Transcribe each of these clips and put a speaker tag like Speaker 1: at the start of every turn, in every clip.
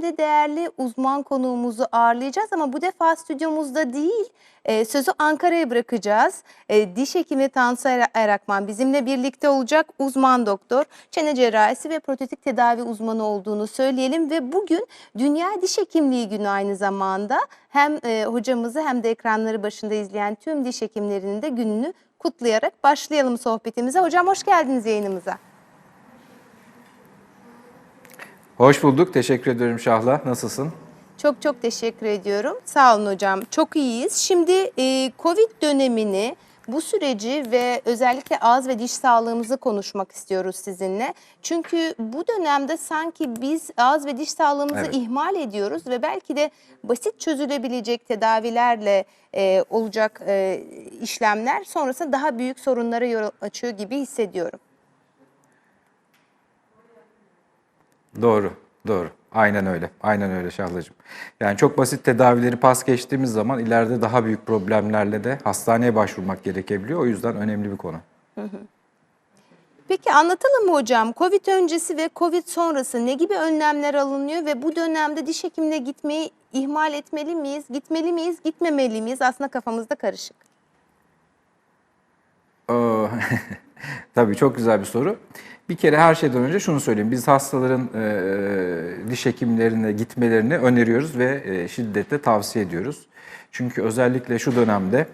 Speaker 1: Şimdi değerli uzman konuğumuzu ağırlayacağız ama bu defa stüdyomuzda değil, e, sözü Ankara'ya bırakacağız. E, diş hekimi Tansu Er- Erakman bizimle birlikte olacak uzman doktor, çene cerrahisi ve protetik tedavi uzmanı olduğunu söyleyelim ve bugün Dünya Diş Hekimliği Günü aynı zamanda hem e, hocamızı hem de ekranları başında izleyen tüm diş hekimlerinin de gününü kutlayarak başlayalım sohbetimize. Hocam hoş geldiniz yayınımıza.
Speaker 2: Hoş bulduk. Teşekkür ediyorum Şahla. Nasılsın?
Speaker 1: Çok çok teşekkür ediyorum. Sağ olun hocam. Çok iyiyiz. Şimdi e, Covid dönemini, bu süreci ve özellikle ağız ve diş sağlığımızı konuşmak istiyoruz sizinle. Çünkü bu dönemde sanki biz ağız ve diş sağlığımızı
Speaker 2: Evet.
Speaker 1: ihmal ediyoruz ve belki de basit çözülebilecek tedavilerle e, olacak e, işlemler sonrasında daha büyük sorunlara yol açıyor gibi hissediyorum.
Speaker 2: Doğru, doğru. Aynen öyle. Aynen öyle Şahlacığım. Yani çok basit tedavileri pas geçtiğimiz zaman ileride daha büyük problemlerle de hastaneye başvurmak gerekebiliyor. O yüzden önemli bir konu.
Speaker 1: Peki anlatalım mı hocam? Covid öncesi ve Covid sonrası ne gibi önlemler alınıyor ve bu dönemde diş hekimine gitmeyi ihmal etmeli miyiz? Gitmeli miyiz? Gitmemeli miyiz? Aslında kafamızda karışık.
Speaker 2: Oo, Tabii çok güzel bir soru. Bir kere her şeyden önce şunu söyleyeyim. Biz hastaların e, diş hekimlerine gitmelerini öneriyoruz ve e, şiddetle tavsiye ediyoruz. Çünkü özellikle şu dönemde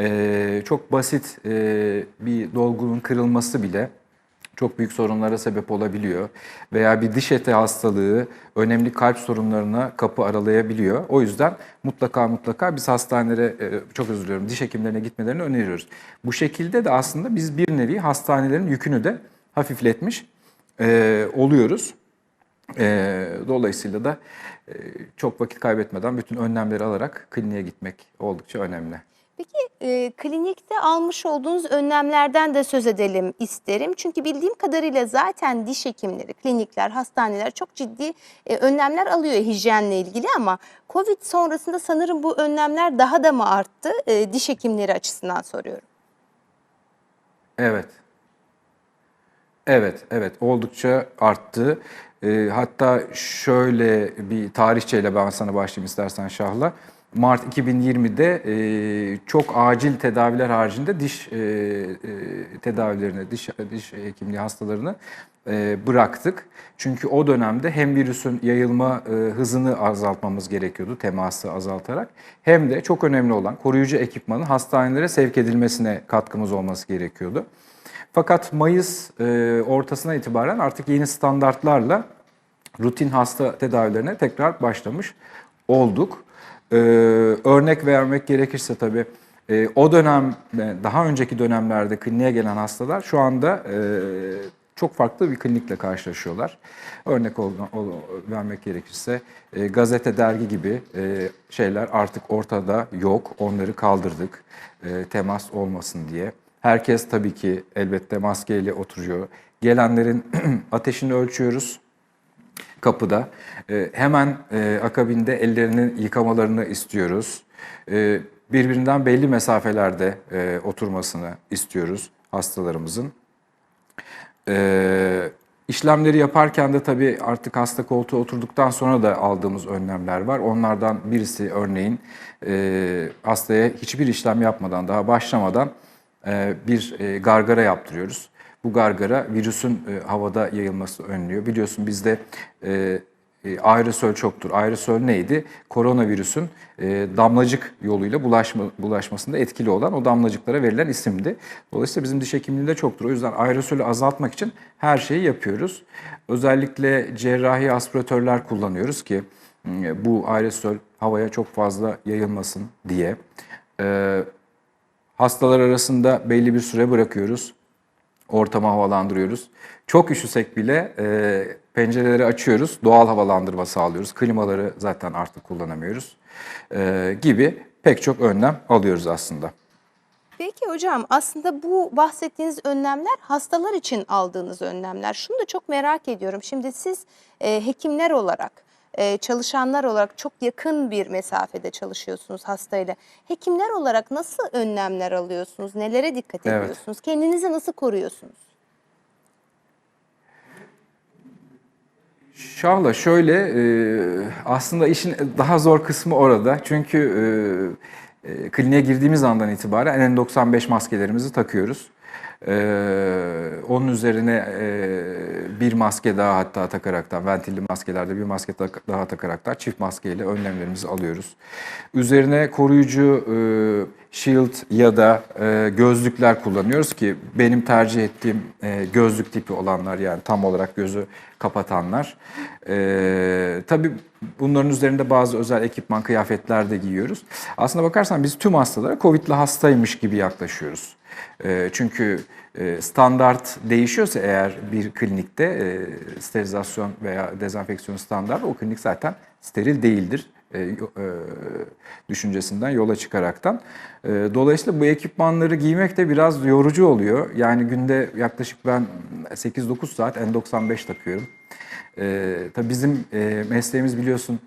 Speaker 2: e, çok basit e, bir dolgunun kırılması bile çok büyük sorunlara sebep olabiliyor. Veya bir diş eti hastalığı önemli kalp sorunlarına kapı aralayabiliyor. O yüzden mutlaka mutlaka biz hastanelere, e, çok özür diliyorum, diş hekimlerine gitmelerini öneriyoruz. Bu şekilde de aslında biz bir nevi hastanelerin yükünü de hafifletmiş e, oluyoruz. E, dolayısıyla da e, çok vakit kaybetmeden bütün önlemleri alarak kliniğe gitmek oldukça önemli.
Speaker 1: Peki e, klinikte almış olduğunuz önlemlerden de söz edelim isterim. Çünkü bildiğim kadarıyla zaten diş hekimleri, klinikler, hastaneler çok ciddi e, önlemler alıyor hijyenle ilgili ama Covid sonrasında sanırım bu önlemler daha da mı arttı? E, diş hekimleri açısından soruyorum.
Speaker 2: Evet. Evet, evet oldukça arttı. Ee, hatta şöyle bir tarihçeyle ben sana başlayayım istersen Şahla. Mart 2020'de e, çok acil tedaviler haricinde diş e, e, tedavilerini, diş, diş hekimliği hastalarını e, bıraktık. Çünkü o dönemde hem virüsün yayılma e, hızını azaltmamız gerekiyordu teması azaltarak hem de çok önemli olan koruyucu ekipmanın hastanelere sevk edilmesine katkımız olması gerekiyordu. Fakat Mayıs e, ortasına itibaren artık yeni standartlarla rutin hasta tedavilerine tekrar başlamış olduk. E, örnek vermek gerekirse tabii e, o dönem, daha önceki dönemlerde kliniğe gelen hastalar şu anda e, çok farklı bir klinikle karşılaşıyorlar. Örnek ol, ol- vermek gerekirse e, gazete, dergi gibi e, şeyler artık ortada yok. Onları kaldırdık e, temas olmasın diye. Herkes tabii ki elbette maskeyle oturuyor. Gelenlerin ateşini ölçüyoruz kapıda. E, hemen e, akabinde ellerini yıkamalarını istiyoruz. E, birbirinden belli mesafelerde e, oturmasını istiyoruz hastalarımızın. Ee, işlemleri yaparken de tabii artık hasta koltuğa oturduktan sonra da aldığımız önlemler var. Onlardan birisi örneğin e, hastaya hiçbir işlem yapmadan, daha başlamadan e, bir e, gargara yaptırıyoruz. Bu gargara virüsün e, havada yayılması önlüyor. Biliyorsun bizde e, e, aerosol çoktur. Aerosol neydi? Koronavirüsün e, damlacık yoluyla bulaşma, bulaşmasında etkili olan o damlacıklara verilen isimdi. Dolayısıyla bizim diş hekimliğinde çoktur. O yüzden aerosolü azaltmak için her şeyi yapıyoruz. Özellikle cerrahi aspiratörler kullanıyoruz ki e, bu aerosol havaya çok fazla yayılmasın diye. Hastalar arasında belli bir süre bırakıyoruz ortamı havalandırıyoruz. Çok üşüsek bile e, pencereleri açıyoruz, doğal havalandırma sağlıyoruz. Klimaları zaten artık kullanamıyoruz e, gibi pek çok önlem alıyoruz aslında.
Speaker 1: Peki hocam aslında bu bahsettiğiniz önlemler hastalar için aldığınız önlemler. Şunu da çok merak ediyorum. Şimdi siz e, hekimler olarak, e, çalışanlar olarak çok yakın bir mesafede çalışıyorsunuz hastayla. Hekimler olarak nasıl önlemler alıyorsunuz? Nelere dikkat
Speaker 2: Evet.
Speaker 1: ediyorsunuz? Kendinizi nasıl koruyorsunuz?
Speaker 2: Şahla şöyle e, aslında işin daha zor kısmı orada. Çünkü e, e, kliniğe girdiğimiz andan itibaren N95 maskelerimizi takıyoruz. E, onun üzerine e, bir maske daha hatta takaraktan, ventilli maskelerde bir maske tak- daha takaraktan çift maskeyle önlemlerimizi alıyoruz. Üzerine koruyucu e, shield ya da e, gözlükler kullanıyoruz ki benim tercih ettiğim e, gözlük tipi olanlar yani tam olarak gözü kapatanlar. E, tabii bunların üzerinde bazı özel ekipman, kıyafetler de giyiyoruz. Aslına bakarsan biz tüm hastalara COVID'li hastaymış gibi yaklaşıyoruz. E, çünkü e, standart değişiyorsa eğer bir klinikte e, sterilizasyon veya dezenfeksiyon standartı o klinik zaten steril değildir düşüncesinden yola çıkaraktan. E, dolayısıyla bu ekipmanları giymek de biraz yorucu oluyor. Yani günde yaklaşık ben 8-9 saat N95 takıyorum. E, tabii bizim e, mesleğimiz biliyorsun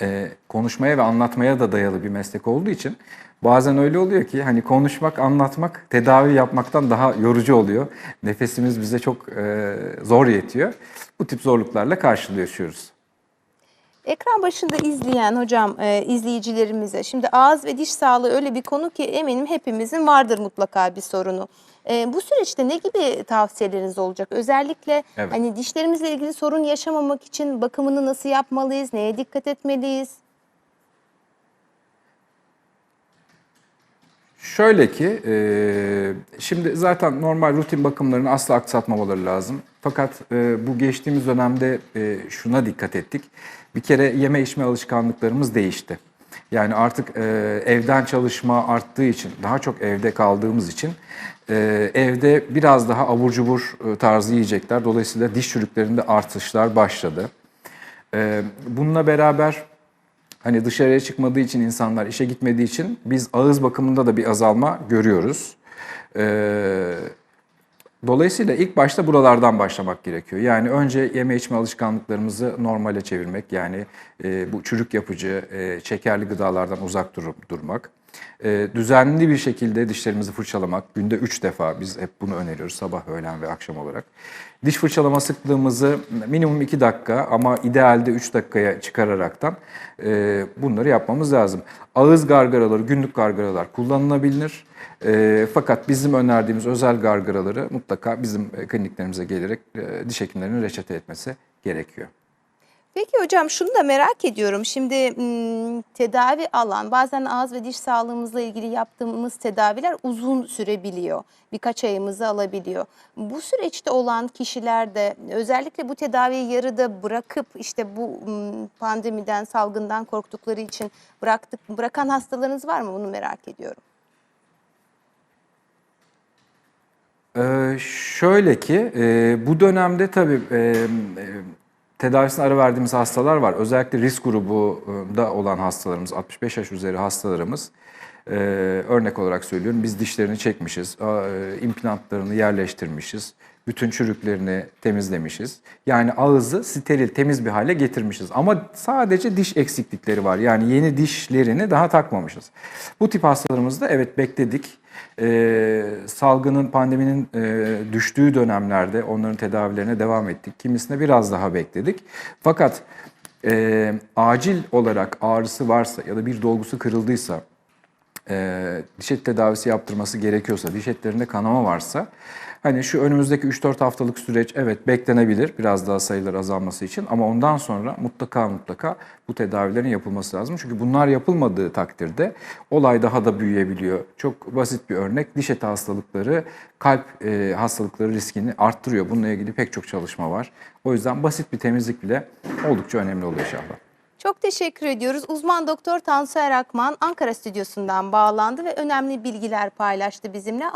Speaker 2: e, konuşmaya ve anlatmaya da dayalı bir meslek olduğu için bazen öyle oluyor ki hani konuşmak, anlatmak tedavi yapmaktan daha yorucu oluyor. Nefesimiz bize çok e, zor yetiyor. Bu tip zorluklarla karşılaşıyoruz.
Speaker 1: Ekran başında izleyen hocam e, izleyicilerimize şimdi ağız ve diş sağlığı öyle bir konu ki eminim hepimizin vardır mutlaka bir sorunu. E, bu süreçte ne gibi tavsiyeleriniz olacak? Özellikle
Speaker 2: Evet.
Speaker 1: hani dişlerimizle ilgili sorun yaşamamak için bakımını nasıl yapmalıyız? Neye dikkat etmeliyiz?
Speaker 2: Şöyle ki, e, şimdi zaten normal rutin bakımlarını asla aksatmamaları lazım. Fakat e, bu geçtiğimiz dönemde e, şuna dikkat ettik. Bir kere yeme içme alışkanlıklarımız değişti. Yani artık e, evden çalışma arttığı için, daha çok evde kaldığımız için e, evde biraz daha abur cubur e, tarzı yiyecekler. Dolayısıyla diş çürüklerinde artışlar başladı. E, bununla beraber Hani dışarıya çıkmadığı için insanlar işe gitmediği için biz ağız bakımında da bir azalma görüyoruz. Ee, dolayısıyla ilk başta buralardan başlamak gerekiyor. Yani önce yeme içme alışkanlıklarımızı normale çevirmek. Yani e, bu çürük yapıcı, e, şekerli gıdalardan uzak durup durmak. E, düzenli bir şekilde dişlerimizi fırçalamak. Günde 3 defa biz hep bunu öneriyoruz sabah, öğlen ve akşam olarak. Diş fırçalama sıklığımızı minimum 2 dakika ama idealde 3 dakikaya çıkararaktan e, bunları yapmamız lazım. Ağız gargaraları, günlük gargaralar kullanılabilir. E, fakat bizim önerdiğimiz özel gargaraları mutlaka bizim e, kliniklerimize gelerek e, diş hekimlerinin reçete etmesi gerekiyor.
Speaker 1: Peki hocam şunu da merak ediyorum. Şimdi tedavi alan bazen ağız ve diş sağlığımızla ilgili yaptığımız tedaviler uzun sürebiliyor. Birkaç ayımızı alabiliyor. Bu süreçte olan kişiler de özellikle bu tedaviyi yarıda bırakıp işte bu pandemiden, salgından korktukları için bıraktık bırakan hastalarınız var mı? Bunu merak ediyorum.
Speaker 2: Ee, şöyle ki e, bu dönemde tabii e, tedavisine ara verdiğimiz hastalar var. Özellikle risk grubunda olan hastalarımız, 65 yaş üzeri hastalarımız. e, örnek olarak söylüyorum biz dişlerini çekmişiz, e, implantlarını yerleştirmişiz, bütün çürüklerini temizlemişiz. Yani ağzı steril, temiz bir hale getirmişiz. Ama sadece diş eksiklikleri var. Yani yeni dişlerini daha takmamışız. Bu tip hastalarımızda evet bekledik. Ee, salgının, pandeminin e, düştüğü dönemlerde onların tedavilerine devam ettik. Kimisine biraz daha bekledik. Fakat e, acil olarak ağrısı varsa ya da bir dolgusu kırıldıysa, e, diş eti tedavisi yaptırması gerekiyorsa, diş etlerinde kanama varsa, hani şu önümüzdeki 3-4 haftalık süreç evet beklenebilir biraz daha sayılar azalması için ama ondan sonra mutlaka mutlaka bu tedavilerin yapılması lazım. Çünkü bunlar yapılmadığı takdirde olay daha da büyüyebiliyor. Çok basit bir örnek diş eti hastalıkları kalp e, hastalıkları riskini arttırıyor. Bununla ilgili pek çok çalışma var. O yüzden basit bir temizlik bile oldukça önemli oluyor inşallah.
Speaker 1: Çok teşekkür ediyoruz. Uzman doktor Tansu Erakman Ankara stüdyosundan bağlandı ve önemli bilgiler paylaştı bizimle.